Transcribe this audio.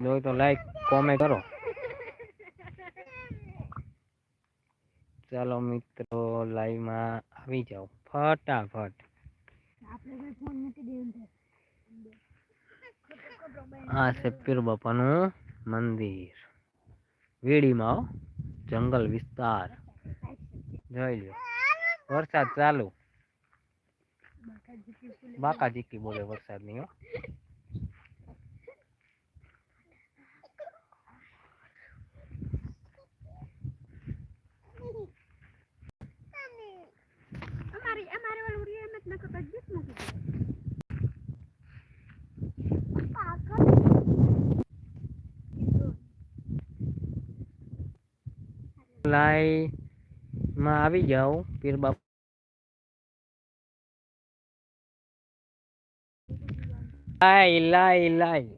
જો તો like comment કરો. ચાલો મિત્રો લાઈવમાં આવી જાઓ. ફટાફટ. આ છે પીર બાપાનું મંદિર. વીડીમાં. જંગલ વિસ્તાર. જોઈ લો વરસાદ ચાલુ. બાકા જીકી બોલે વરસાદ નહીં હો. લાઈવમાં આવી જાઓ પીર બાપા લાઈ લાઈ લાઈ